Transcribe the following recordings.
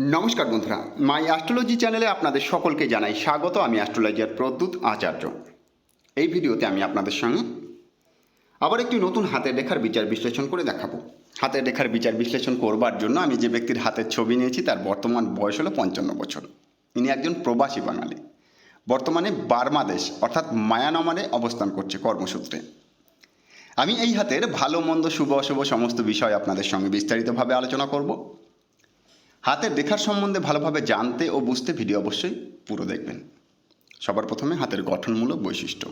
নমস্কার বন্ধুরা মাই অ্যাস্ট্রোলজি চ্যানেলে আপনাদের সকলকে জানাই স্বাগত। আমি অ্যাস্ট্রোলজার প্রদ্যুৎ আচার্য। এই ভিডিওতে আমি আপনাদের সঙ্গে আবার একটি নতুন হাতের রেখার বিচার বিশ্লেষণ করে দেখাবো। হাতের রেখার বিচার বিশ্লেষণ করবার জন্য আমি যে ব্যক্তির হাতের ছবি নিয়েছি, তার বর্তমান বয়স হলো পঞ্চান্ন বছর। ইনি একজন প্রবাসী বাঙালি। বর্তমানে বার্মাদেশ অর্থাৎ মায়ানমারে অবস্থান করছে কর্মসূত্রে। আমি এই হাতের ভালো, মন্দ, শুভ, অশুভ সমস্ত বিষয় আপনাদের সঙ্গে বিস্তারিতভাবে আলোচনা করব। হাতের রেখার সম্বন্ধে ভালোভাবে জানতে ও বুঝতে ভিডিও অবশ্যই পুরো দেখবেন। সবার প্রথমে হাতের গঠনমূলক বৈশিষ্ট্য।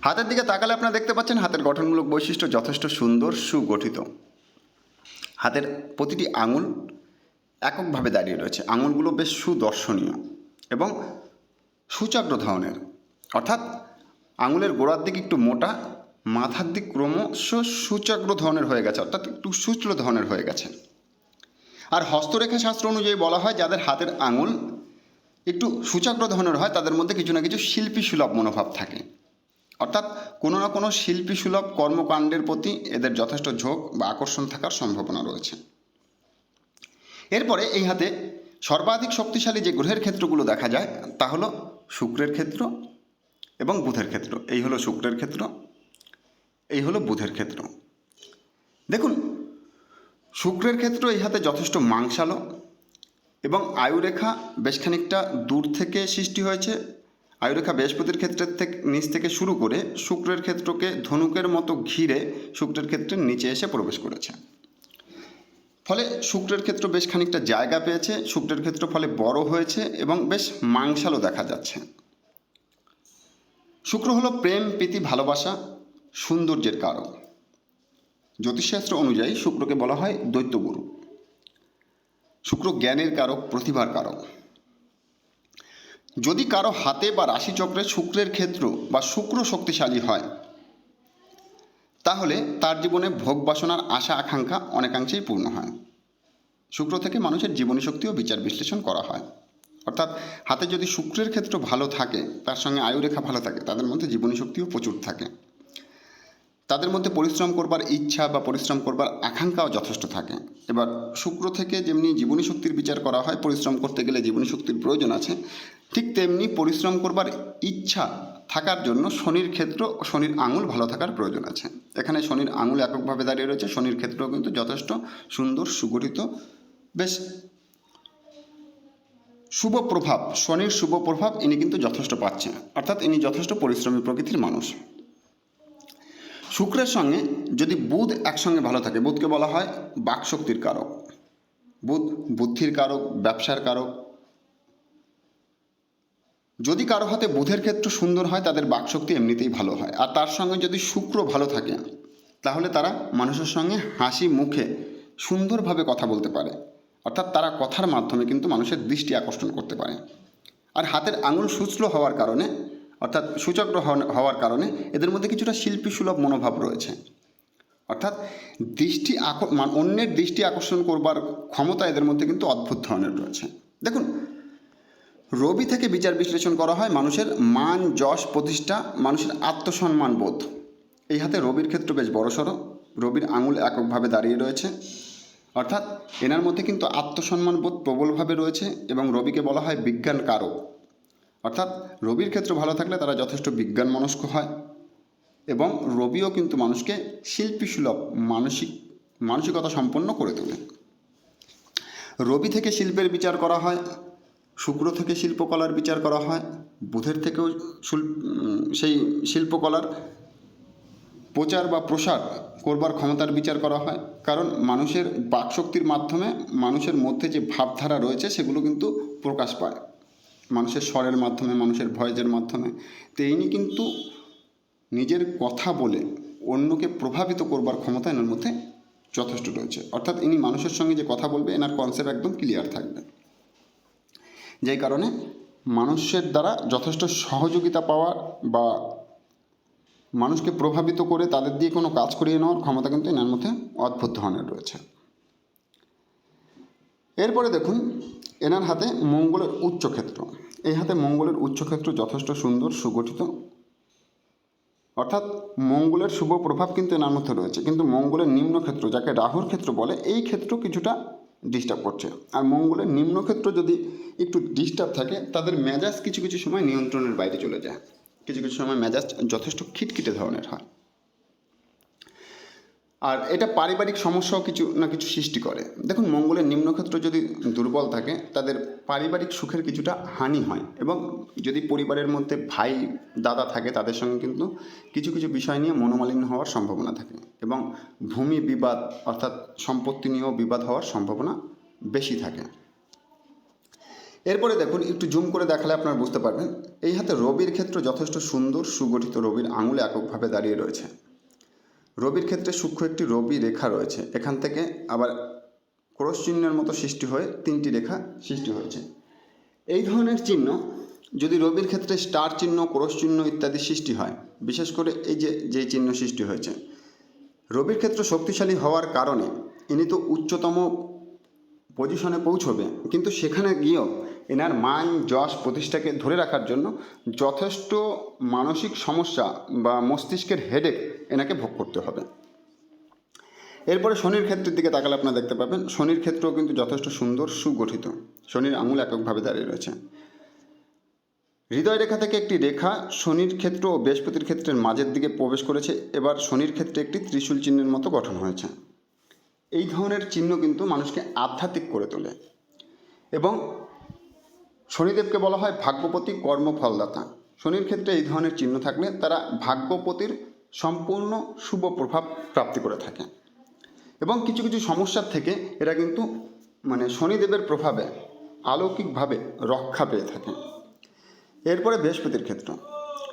হাতের দিকে তাকালে আপনারা দেখতে পাচ্ছেন হাতের গঠনমূলক বৈশিষ্ট্য যথেষ্ট সুন্দর, সুগঠিত। হাতের প্রতিটি আঙুল এককভাবে দাঁড়িয়ে রয়েছে। আঙুলগুলো বেশ সুদর্শনীয় এবং সুচাগ্র ধরনের। অর্থাৎ আঙুলের গোড়ার দিক একটু মোটা, মাথার দিক ক্রমশ সুচাগ্র ধরনের হয়ে গেছে, অর্থাৎ একটু সুচল ধরনের হয়ে গেছে। আর হস্তরেখা শাস্ত্র অনুযায়ী বলা হয়, যাদের হাতের আঙুল একটু সুচাগ্র ধরনের হয়, তাদের মধ্যে কিছু না কিছু শিল্পী সুলভ মনোভাব থাকে। অর্থাৎ কোনো না কোনো শিল্পী সুলভ কর্মকাণ্ডের প্রতি এদের যথেষ্ট ঝোঁক বা আকর্ষণ থাকার সম্ভাবনা রয়েছে। এরপরে এই হাতে সর্বাধিক শক্তিশালী যে গ্রহের ক্ষেত্রগুলো দেখা যায়, তা হলো শুক্রের ক্ষেত্র এবং বুধের ক্ষেত্র। এই হলো শুক্রের ক্ষেত্র, এই হলো বুধের ক্ষেত্র। দেখুন শুক্রের ক্ষেত্র এই হাতে যথেষ্ট মাংসালো এবং আয়ুরেখা বেশ খানিকটা দূর থেকে সৃষ্টি হয়েছে। আয়ুরেখা বৃহস্পতির ক্ষেত্রের থেকে নিচ থেকে শুরু করে শুক্রের ক্ষেত্রকে ধনুকের মতো ঘিরে শুক্রের ক্ষেত্রের নিচে এসে প্রবেশ করেছে। ফলে শুক্রের ক্ষেত্র বেশ খানিকটা জায়গা পেয়েছে, শুক্রের ক্ষেত্র ফলে বড় হয়েছে এবং বেশ মাংসালো দেখা যাচ্ছে। শুক্র হলো প্রেম, প্রীতি, ভালোবাসা, সৌন্দর্যের কারক। জ্যোতিষশাস্ত্র অনুযায়ী শুক্রকে বলা হয় দৈত্যগুরু। শুক্র জ্ঞানের কারক, প্রতিভার কারক। যদি কারও হাতে বা রাশিচক্রে শুক্রের ক্ষেত্র বা শুক্র শক্তিশালী হয়, তাহলে তার জীবনে ভোগ বাসনার আশা, আকাঙ্ক্ষা অনেকাংশেই পূর্ণ হয়। শুক্র থেকে মানুষের জীবনী শক্তিও বিচার বিশ্লেষণ করা হয়। অর্থাৎ হাতে যদি শুক্রের ক্ষেত্র ভালো থাকে, তার সঙ্গে আয়ুরেখা ভালো থাকে, তাদের মধ্যে জীবনী শক্তিও প্রচুর থাকে। তাদের মধ্যে পরিশ্রম করবার ইচ্ছা বা পরিশ্রম করবার আকাঙ্ক্ষাও যথেষ্ট থাকে। এবার শুক্র থেকে যেমনি জীবনী শক্তির বিচার করা হয়, পরিশ্রম করতে গেলে জীবনী শক্তির প্রয়োজন আছে, ঠিক তেমনি পরিশ্রম করবার ইচ্ছা থাকার জন্য শনির ক্ষেত্র ও শনির আঙুল ভালো থাকার প্রয়োজন আছে। এখানে শনির আঙুল এককভাবে দাঁড়িয়ে রয়েছে, শনির ক্ষেত্রও কিন্তু যথেষ্ট সুন্দর, সুগঠিত। বেশ, শুভ প্রভাব, শনির শুভ প্রভাব ইনি কিন্তু যথেষ্ট পাচ্ছেন, অর্থাৎ ইনি যথেষ্ট পরিশ্রমী প্রকৃতির মানুষ। শুক্রের সঙ্গে যদি বুধ একসঙ্গে ভালো থাকে, বুধকে বলা হয় বাকশক্তির কারক। বুধ বুদ্ধির কারক, ব্যবসার কারক। যদি কারও হাতে বুধের ক্ষেত্র সুন্দর হয়, তাদের বাকশক্তি এমনিতেই ভালো হয়। আর তার সঙ্গে যদি শুক্র ভালো থাকে, তাহলে তারা মানুষের সঙ্গে হাসি মুখে সুন্দরভাবে কথা বলতে পারে। অর্থাৎ তারা কথার মাধ্যমে কিন্তু মানুষের দৃষ্টি আকর্ষণ করতে পারে। আর হাতের আঙুল সুচল হওয়ার কারণে অর্থাৎ সূচক্র হওয়ার- কারণে এদের মধ্যে কিছুটা শিল্পী সুলভ মনোভাব রয়েছে। অর্থাৎ দৃষ্টি অন্যের দৃষ্টি আকর্ষণ করবার ক্ষমতা এদের মধ্যে কিন্তু অদ্ভুত ধরনের রয়েছে। দেখুন, রবি থেকে বিচার বিশ্লেষণ করা হয় মানুষের মান, যশ, প্রতিষ্ঠা, মানুষের আত্মসম্মান বোধ। এই হাতে রবির ক্ষেত্র বেশ বড়সড় রবির আঙুল এককভাবে দাঁড়িয়ে রয়েছে। অর্থাৎ এনার মধ্যে কিন্তু আত্মসম্মান বোধ প্রবলভাবে রয়েছে এবং রবিকে বলা হয় বিজ্ঞান কারক অর্থাৎ রবির ক্ষেত্র ভালো থাকলে তারা যথেষ্ট বিজ্ঞান মনস্ক হয় এবং রবিও কিন্তু মানুষকে শিল্পী সুলভ মানসিক, মানসিকতা সম্পন্ন করে তোলে। রবি থেকে শিল্পের বিচার করা হয়, শুক্র থেকে শিল্পকলার বিচার করা হয়, বুধের থেকেও সেই শিল্পকলার প্রচার বা প্রসার করবার ক্ষমতার বিচার করা হয়। কারণ মানুষের বাকশক্তির মাধ্যমে মানুষের মধ্যে যে ভাবধারা রয়েছে সেগুলো কিন্তু প্রকাশ পায়। মানুষের স্বরের মাধ্যমে, মানুষের ভয়েসের মাধ্যমে, তো ইনি কিন্তু নিজের কথা বলে অন্যকে প্রভাবিত করবার ক্ষমতা এনার মধ্যে যথেষ্ট রয়েছে। অর্থাৎ ইনি মানুষের সঙ্গে যে কথা বলবে, এনার কনসেপ্ট একদম ক্লিয়ার থাকবে। যেই কারণে মানুষের দ্বারা যথেষ্ট সহযোগিতা পাওয়ার বা মানুষকে প্রভাবিত করে তাদের দিয়ে কোনো কাজ করিয়ে নেওয়ার ক্ষমতা কিন্তু এনার মধ্যে অদ্ভুত ধরনের রয়েছে। এরপরে দেখুন এনার হাতে মঙ্গলের উচ্চক্ষেত্র এই হাতে মঙ্গলের উচ্চক্ষেত্র যথেষ্ট সুন্দর, সুগঠিত। অর্থাৎ মঙ্গলের শুভ প্রভাব কিন্তু এনার মধ্যে রয়েছে। কিন্তু মঙ্গলের নিম্ন ক্ষেত্র, যাকে রাহুর ক্ষেত্র বলে, এই ক্ষেত্র কিছুটা ডিস্টার্ব করছে। আর মঙ্গলের নিম্নক্ষেত্র যদি একটু ডিস্টার্ব থাকে, তাদের মেজাজ কিছু কিছু সময় নিয়ন্ত্রণের বাইরে চলে যায়। কিছু কিছু সময় মেজাজ যথেষ্ট খিটখিটে ধরনের হয়। আর এটা পারিবারিক সমস্যাও কিছু না কিছু সৃষ্টি করে। দেখুন, মঙ্গলের নিম্নক্ষেত্র যদি দুর্বল থাকে, তাদের পারিবারিক সুখের কিছুটা হানি হয় এবং যদি পরিবারের মধ্যে ভাই, দাদা থাকে, তাদের সঙ্গে কিন্তু কিছু কিছু বিষয় নিয়ে মনোমালিন্য হওয়ার সম্ভাবনা থাকে এবং ভূমি বিবাদ অর্থাৎ সম্পত্তি নিয়েও বিবাদ হওয়ার সম্ভাবনা বেশি থাকে। এরপরে দেখুন, একটু জুম করে দেখালে আপনারা বুঝতে পারবেন, এই হাতে রবির ক্ষেত্র যথেষ্ট সুন্দর, সুগঠিত রবির আঙুলে এককভাবে দাঁড়িয়ে রয়েছে। রবির ক্ষেত্রে সূক্ষ্ম একটি রবি রেখা রয়েছে। এখান থেকে আবার ক্রস চিহ্নের মতো সৃষ্টি হয়ে তিনটি রেখা সৃষ্টি হয়েছে। এই ধরনের চিহ্ন, যদি রবির ক্ষেত্রে স্টার চিহ্ন, ক্রস চিহ্ন ইত্যাদি সৃষ্টি হয়, বিশেষ করে এই যে যে চিহ্ন সৃষ্টি হয়েছে, রবির ক্ষেত্র শক্তিশালী হওয়ার কারণে ইনি তো উচ্চতম পজিশনে পৌঁছবে, কিন্তু সেখানে গিয়েও এনার মান যশ প্রতিষ্ঠাকে ধরে রাখার জন্য যথেষ্ট মানসিক সমস্যা বা মস্তিষ্কের হেডেক এনাকে ভোগ করতে হবে। এরপরে শনির ক্ষেত্রের দিকে তাকালে আপনারা দেখতে পাবেন, শনির ক্ষেত্রও কিন্তু যথেষ্ট সুন্দর সুগঠিত। শনির আঙুল এককভাবে দাঁড়িয়ে রয়েছে। হৃদয় রেখা থেকে একটি রেখা শনির ক্ষেত্র ও বৃহস্পতির ক্ষেত্রের মাঝের দিকে প্রবেশ করেছে, এবার শনির ক্ষেত্রে একটি ত্রিশূল চিহ্নের মতো গঠন হয়েছে। এই ধরনের চিহ্ন কিন্তু মানুষকে আধ্যাত্মিক করে তোলে। এবং শনিদেবকে বলা হয় ভাগ্যপতি কর্মফলদাতা। শনির ক্ষেত্রে এই ধরনের চিহ্ন থাকলে তারা ভাগ্যপতির সম্পূর্ণ শুভ প্রভাব প্রাপ্তি করে থাকে। এবং কিছু কিছু সমস্যার থেকে এরা কিন্তু মানে শনিদেবের প্রভাবে অলৌকিকভাবে রক্ষা পেয়ে থাকে। এরপরে বৃহস্পতির ক্ষেত্র।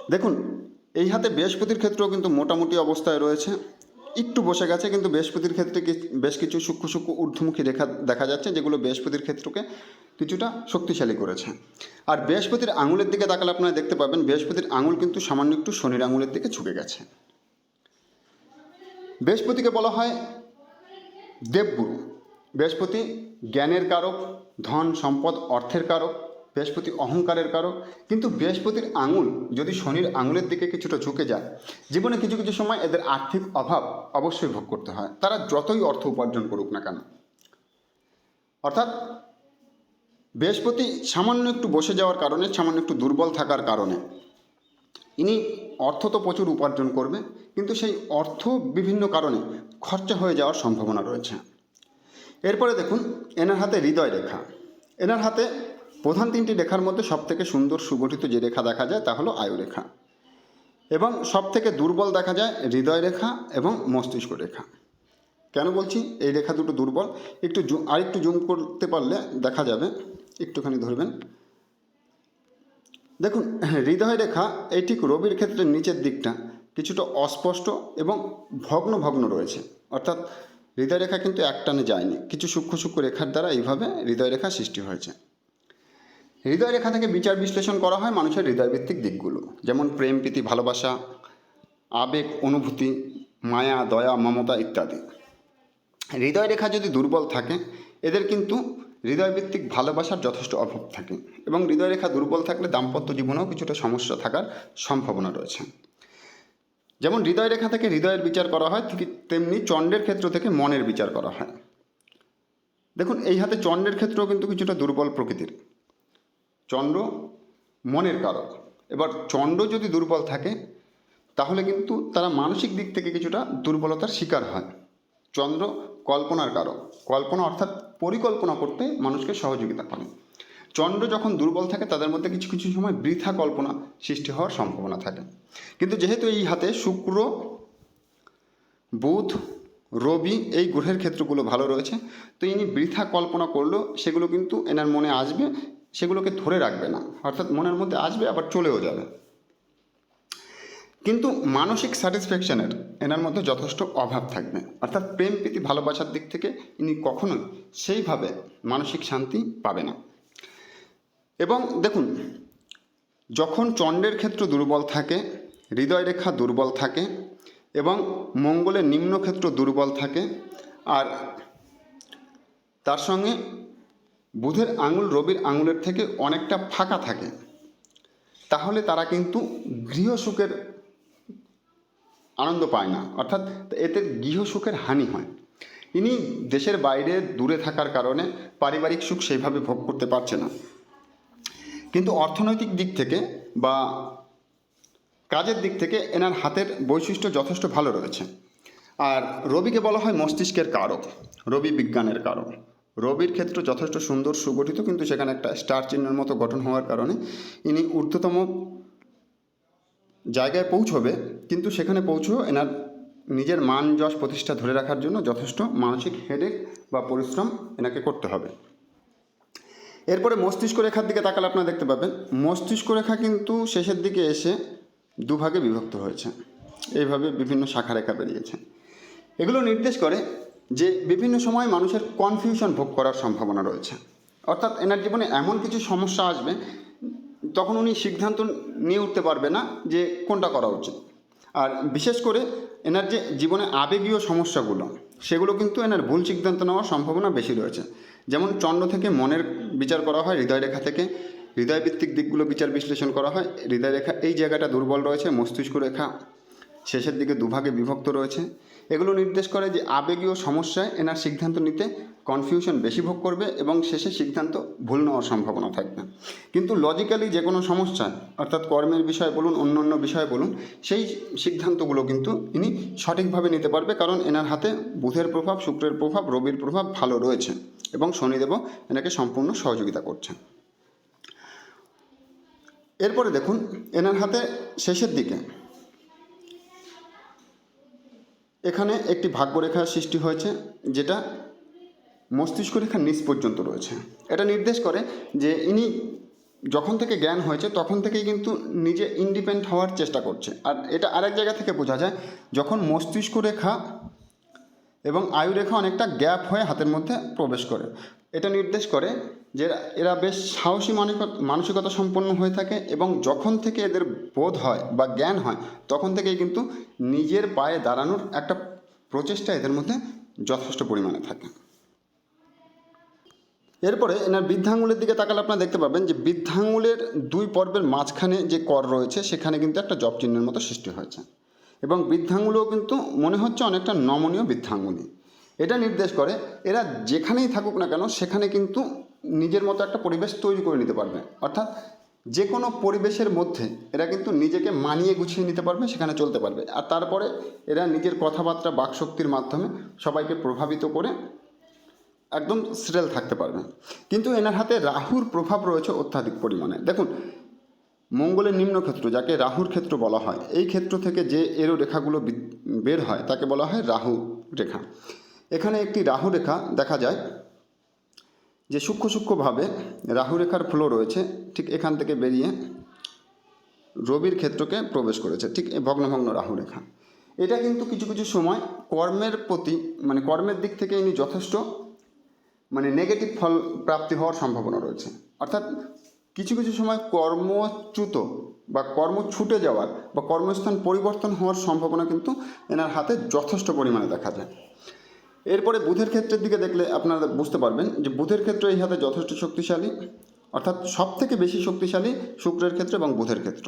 দেখুন, এই হাতে বৃহস্পতির ক্ষেত্রেও কিন্তু মোটামুটি অবস্থায় রয়েছে। একটু বসে গেছে, কিন্তু বৃহস্পতির ক্ষেত্রে বেশ কিছু সূক্ষ্ম সূক্ষ্ম ঊর্ধ্বমুখী রেখা দেখা যাচ্ছে, যেগুলো বৃহস্পতির ক্ষেত্রকে কিছুটা শক্তিশালী করেছে। আর বৃহস্পতির আঙুলের দিকে তাকালে আপনারা দেখতে পাবেন, বৃহস্পতির আঙুল কিন্তু সামান্য একটু শনির আঙুলের দিকে ঝুঁকে গেছে। বৃহস্পতিকে বলা হয় দেবগুরু। বৃহস্পতি জ্ঞানের কারক, ধন, সম্পদ, অর্থের কারক, বৃহস্পতি অহংকারের কারক। কিন্তু বৃহস্পতির আঙুল যদি শনির আঙুলের দিকে কিছুটা ঝুঁকে যায়, জীবনে কিছু কিছু সময় এদের আর্থিক অভাব অবশ্যই ভোগ করতে হয়। তারা যতই অর্থ উপার্জন করুক না কেন। অর্থাৎ বৃহস্পতি সামান্য একটু বসে যাওয়ার কারণে, সামান্য একটু দুর্বল থাকার কারণে। ইনি অর্থ তো প্রচুর উপার্জন করবে, কিন্তু সেই অর্থ বিভিন্ন কারণে খরচা হয়ে যাওয়ার সম্ভাবনা রয়েছে। এরপরে দেখুন, এনার হাতে হৃদয় রেখা। এনার হাতে প্রধান তিনটি রেখার মধ্যে সবথেকে সুন্দর সুগঠিত যে রেখা দেখা যায় তা হলো আয়ু রেখা। এবং সবথেকে দুর্বল দেখা যায় হৃদয় রেখা এবং মস্তিষ্ক রেখা। কেন বলছি? এই রেখা দুটো দুর্বল। একটু জু আরেকটু জুম করতে পারলে দেখা যাবে। একটুখানি ধরবেন। দেখুন, হৃদয় রেখা, এই ঠিক রবির ক্ষেত্রে নিচের দিকটা কিছুটা অস্পষ্ট এবং ভগ্ন ভগ্ন রয়েছে। অর্থাৎ হৃদয় রেখা কিন্তু একটানে যায়নি। কিছু সূক্ষ্ম সূক্ষ্ম রেখার দ্বারা এইভাবে হৃদয় রেখা সৃষ্টি হয়েছে। হৃদয় রেখা থেকে বিচার বিশ্লেষণ করা হয় মানুষের হৃদয়ভিত্তিক দিকগুলো। যেমন প্রেম, প্রীতি, ভালোবাসা, আবেগ, অনুভূতি, মায়া, দয়া, মমতা ইত্যাদি। হৃদয় রেখা যদি দুর্বল থাকে, এদের কিন্তু হৃদয়ভিত্তিক ভালোবাসার যথেষ্ট অভাব থাকে এবং হৃদয় রেখা দুর্বল থাকলে দাম্পত্য জীবনেও কিছুটা সমস্যা থাকার সম্ভাবনা রয়েছে। যেমন হৃদয় রেখা থেকে হৃদয়ের বিচার করা হয়, ঠিক তেমনি চণ্ডের ক্ষেত্র থেকে মনের বিচার করা হয়। দেখুন, এই হাতে চণ্ডের ক্ষেত্রেও কিন্তু কিছুটা দুর্বল প্রকৃতির। চন্দ্র মনের কারক। এবার চন্দ্র যদি দুর্বল থাকে, তাহলে কিন্তু তারা মানসিক দিক থেকে কিছুটা দুর্বলতার শিকার হয়। চন্দ্র কল্পনার কারক। কল্পনা অর্থাৎ পরিকল্পনা করতে মানুষকে সহযোগিতা করে। চন্দ্র যখন দুর্বল থাকে, তাদের মধ্যে কিছু কিছু সময় বৃথা কল্পনা সৃষ্টি হওয়ার সম্ভাবনা থাকে। কিন্তু যেহেতু এই হাতে শুক্র, বুধ, রবি এই গ্রহের ক্ষেত্রগুলো ভালো রয়েছে, তো ইনি বৃথা কল্পনা করলেও সেগুলো কিন্তু এনার মনে আসবে, সেগুলোকে ধরে রাখবে না। অর্থাৎ মনের মধ্যে আসবে, আবার চলেও যাবে। কিন্তু মানসিক স্যাটিসফ্যাকশনের এনার মধ্যে যথেষ্ট অভাব থাকবে। অর্থাৎ প্রেম, প্রীতি, ভালোবাসার দিক থেকে ইনি কখনোই সেইভাবে মানসিক শান্তি পাবে না। এবং দেখুন, যখন চণ্ডের ক্ষেত্র দুর্বল থাকে হৃদয় রেখা দুর্বল থাকে এবং মঙ্গলের নিম্নক্ষেত্র দুর্বল থাকে, আর তার সঙ্গে বুধের আঙুল রবির আঙুলের থেকে অনেকটা ফাঁকা থাকে, তাহলে তারা কিন্তু গৃহসুখের আনন্দ পায় না। অর্থাৎ এতে গৃহসুখের হানি হয়। ইনি দেশের বাইরে দূরে থাকার কারণে পারিবারিক সুখ সেইভাবে ভোগ করতে পারছে না। কিন্তু অর্থনৈতিক দিক থেকে বা কাজের দিক থেকে এনার হাতের বৈশিষ্ট্য যথেষ্ট ভালো রয়েছে। আর রবিকে বলা হয় মস্তিষ্কের কারক, রবি বিজ্ঞানের কারক। রবির ক্ষেত্র যথেষ্ট সুন্দর, সুগঠিত, কিন্তু সেখানে একটা স্টার চিহ্নের মতো গঠন হওয়ার কারণে ইনি ঊর্ধ্বতম জায়গায় পৌঁছবে, কিন্তু সেখানে পৌঁছেও এনার নিজের মান যশ প্রতিষ্ঠা ধরে রাখার জন্য যথেষ্ট মানসিক হেডেক বা পরিশ্রম এনাকে করতে হবে। এরপরে মস্তিষ্ক রেখার দিকে তাকালে আপনারা দেখতে পাবেন, মস্তিষ্ক রেখা কিন্তু শেষের দিকে এসে দুভাগে বিভক্ত হয়েছে। এইভাবে বিভিন্ন শাখা রেখা বেরিয়েছে। এগুলো নির্দেশ করে যে বিভিন্ন সময় মানুষের কনফিউশন ভোগ করার সম্ভাবনা রয়েছে। অর্থাৎ এনার জীবনে এমন কিছু সমস্যা আসবে তখন উনি সিদ্ধান্ত নিয়ে উঠতে পারবে না যে কোনটা করা উচিত। আর বিশেষ করে এনার যে জীবনে আবেগীয় সমস্যাগুলো, সেগুলো কিন্তু এনার ভুল সিদ্ধান্ত নেওয়ার সম্ভাবনা বেশি রয়েছে। যেমন চন্দ্র থেকে মনের বিচার করা হয় হৃদয় রেখা থেকে হৃদয়ভিত্তিক দিকগুলো বিচার বিশ্লেষণ করা হয়। হৃদয় রেখা এই জায়গাটা দুর্বল রয়েছে, মস্তিষ্ক রেখা শেষের দিকে দুভাগে বিভক্ত রয়েছে। এগুলো নির্দেশ করে যে আবেগীয় সমস্যায় এনার সিদ্ধান্ত নিতে কনফিউশন বেশি ভোগ করবে এবং শেষে সিদ্ধান্ত ভুল নেওয়ার সম্ভাবনা থাকবে। কিন্তু লজিক্যালি যে কোনো সমস্যা, অর্থাৎ কর্মের বিষয় বলুন অন্য অন্য বিষয় বলুন, সেই সিদ্ধান্তগুলো কিন্তু ইনি সঠিকভাবে নিতে পারবে কারণ এনার হাতে বুধের প্রভাব, শুক্রের প্রভাব, রবির প্রভাব ভালো রয়েছে এবং শনিদেবও এনাকে সম্পূর্ণ সহযোগিতা করছেন। এরপরে দেখুন, এনার হাতে শেষের দিকে এখানে একটি ভাগ্যরেখা সৃষ্টি হয়েছে, যেটা মস্তিষ্ক রেখার নিচ পর্যন্ত রয়েছে। এটা নির্দেশ করে যে ইনি যখন থেকে জ্ঞান হয়েছে, তখন থেকেই কিন্তু নিজে ইন্ডিপেন্ডেন্ট হওয়ার চেষ্টা করছে। আর এটা আরেক জায়গা থেকে বোঝা যায়, যখন মস্তিষ্ক রেখা এবং আয়ুরেখা অনেকটা গ্যাপ হয়ে হাতের মধ্যে প্রবেশ করে এটা নির্দেশ করে যে এরা- বেশ সাহসী মানসিক- মানসিকতা সম্পন্ন হয়ে থাকে এবং যখন থেকে এদের বোধ হয় বা জ্ঞান হয়, তখন থেকেই কিন্তু নিজের পায়ে দাঁড়ানোর একটা প্রচেষ্টা এদের মধ্যে যথেষ্ট পরিমাণে থাকে। এরপরে এনার বৃদ্ধাঙ্গুলের দিকে তাকালে আপনারা দেখতে পাবেন যে বৃদ্ধাঙ্গুলের দুই পর্বের মাঝখানে যে কর রয়েছে, সেখানে কিন্তু একটা জব চিহ্নের মতো সৃষ্টি হয়েছে। এবং বৃদ্ধাঙ্গুলও কিন্তু মনে হচ্ছে অনেকটা নমনীয় বৃদ্ধাঙ্গুলি। এটা নির্দেশ করে, এরা যেখানেই থাকুক না কেন, সেখানে কিন্তু নিজের মতো একটা পরিবেশ তৈরি করে নিতে পারবে। অর্থাৎ যে কোনো পরিবেশের মধ্যে এরা কিন্তু নিজেকে মানিয়ে গুছিয়ে নিতে পারবে, সেখানে চলতে পারবে। আর তারপরে এরা নিজের কথাবার্তা, বাকশক্তির মাধ্যমে সবাইকে প্রভাবিত করে একদম স্টেল থাকতে পারবে। কিন্তু এনার হাতে রাহুর প্রভাব রয়েছে অত্যাধিক পরিমাণে। দেখুন, মঙ্গলের নিম্ন ক্ষেত্র যাকে রাহুর ক্ষেত্র বলা হয়, এই ক্ষেত্র থেকে যে এরো রেখাগুলো বের হয়, তাকে বলা হয় রাহু রেখা। এখানে একটি রাহু রেখা দেখা যায়, যে সূক্ষ্ম সূক্ষ্মভাবে রাহু রেখার ফ্লো রয়েছে ঠিক এখান থেকে বেরিয়ে রবির ক্ষেত্রকে প্রবেশ করেছে, ঠিক এই ভগ্ন ভগ্ন রাহু রেখা এটা কিন্তু কিছু কিছু সময় কর্মের প্রতি মানে কর্মের দিক থেকে ইনি যথেষ্ট মানে নেগেটিভ ফল প্রাপ্তি হওয়ার সম্ভাবনা রয়েছে। অর্থাৎ কিছু কিছু সময় কর্মচ্যুত বা কর্ম ছুটে যাওয়ার বা কর্মস্থান পরিবর্তন হওয়ার সম্ভাবনা কিন্তু এনার হাতে যথেষ্ট পরিমাণে দেখা যায়। এরপরে বুধের ক্ষেত্রের দিকে দেখলে আপনারা বুঝতে পারবেন যে বুধের ক্ষেত্র এই হাতে যথেষ্ট শক্তিশালী, অর্থাৎ সব থেকে বেশি শক্তিশালী শুক্রের ক্ষেত্র এবং বুধের ক্ষেত্র।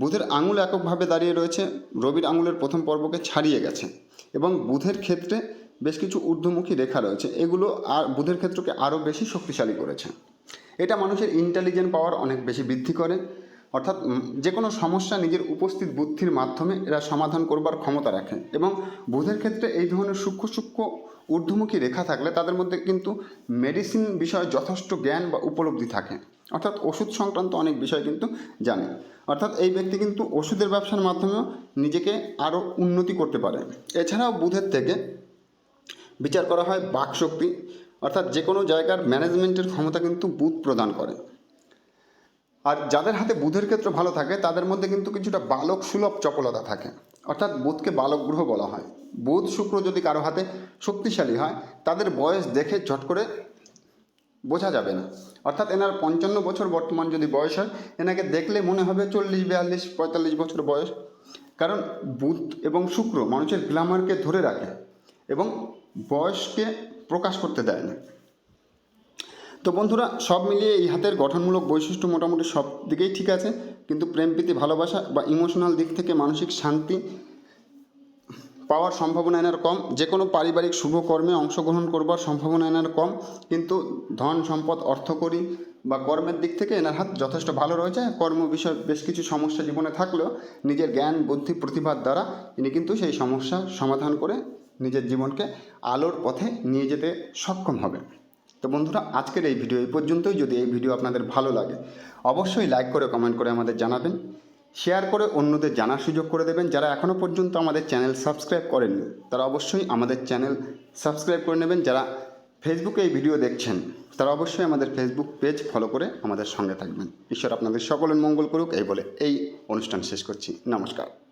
বুধের আঙুল এককভাবে দাঁড়িয়ে রয়েছে, রবির আঙুলের প্রথম পর্বকে ছাড়িয়ে গেছে এবং বুধের ক্ষেত্রে বেশ কিছু ঊর্ধ্বমুখী রেখা রয়েছে, এগুলো আর বুধের ক্ষেত্রকে আরও বেশি শক্তিশালী করেছে। এটা মানুষের ইন্টেলিজেন্ট পাওয়ার অনেক বেশি বৃদ্ধি করে অর্থাৎ যে কোনো সমস্যা নিজের উপস্থিত বুদ্ধির মাধ্যমে এরা সমাধান করবার ক্ষমতা রাখে। এবং বুধের ক্ষেত্রে এই ধরনের সূক্ষ্ম সূক্ষ্ম ঊর্ধ্বমুখী রেখা থাকলে তাদের মধ্যে কিন্তু মেডিসিন বিষয়ে যথেষ্ট জ্ঞান বা উপলব্ধি থাকে। অর্থাৎ ওষুধ সংক্রান্ত অনেক বিষয় কিন্তু জানে। অর্থাৎ এই ব্যক্তি কিন্তু ওষুধের ব্যবসার মাধ্যমেও নিজেকে আরও উন্নতি করতে পারে। এছাড়াও বুধের থেকে বিচার করা হয় বাকশক্তি। অর্থাৎ যে কোনো জায়গার ম্যানেজমেন্টের ক্ষমতা কিন্তু বুধ প্রদান করে। আর যাদের হাতে বুধের ক্ষেত্র ভালো থাকে, তাদের মধ্যে কিন্তু কিছুটা বালক সুলভ চপলতা থাকে। অর্থাৎ বুধকে বালক গ্রহ বলা হয়। বুধ শুক্র যদি কারও হাতে শক্তিশালী হয়, তাদের বয়স দেখে ঝট করে বোঝা যাবে না। অর্থাৎ এনার পঞ্চান্ন বছর বর্তমান যদি বয়স হয়, এনাকে দেখলে মনে হবে চল্লিশ, বিয়াল্লিশ, পঁয়তাল্লিশ বছর বয়স। কারণ বুধ এবং শুক্র মানুষের গ্ল্যামারকে ধরে রাখে এবং বয়সকে প্রকাশ করতে দেয় না। তো বন্ধুরা, সব মিলিয়ে এই হাতের গঠনমূলক বৈশিষ্ট্য মোটামুটি সব দিকেই ঠিক আছে, কিন্তু প্রেম, প্রীতি, ভালোবাসা বা ইমোশনাল দিক থেকে মানসিক শান্তি পাওয়ার সম্ভাবনা এনার কম। যে কোনো পারিবারিক শুভ কর্মে অংশগ্রহণ করবার সম্ভাবনা এনার কম, কিন্তু ধন, সম্পদ অর্থকরী বা কর্মের দিক থেকে এনার হাত যথেষ্ট ভালো রয়েছে। কর্ম বিষয়ে বেশ কিছু সমস্যা জীবনে থাকলেও নিজের জ্ঞান, বুদ্ধি, প্রতিভার দ্বারা ইনি কিন্তু সেই সমস্যা সমাধান করে নিজের জীবনকে আলোর পথে নিয়ে যেতে সক্ষম হবে তো বন্ধুরা, আজকের এই ভিডিও এই পর্যন্তই। যদি এই ভিডিও আপনাদের ভালো লাগে, অবশ্যই লাইক করে কমেন্ট করে আমাদের জানাবেন। শেয়ার করে অন্যদের জানার সুযোগ করে দেবেন। যারা এখনও পর্যন্ত আমাদের চ্যানেল সাবস্ক্রাইব করেননি, তারা অবশ্যই আমাদের চ্যানেল সাবস্ক্রাইব করে নেবেন। যারা ফেসবুকে এই ভিডিও দেখছেন, তারা অবশ্যই আমাদের ফেসবুক পেজ ফলো করে আমাদের সঙ্গে থাকবেন। ঈশ্বর আপনাদের সকলের মঙ্গল করুক। এই বলে এই অনুষ্ঠান শেষ করছি। নমস্কার।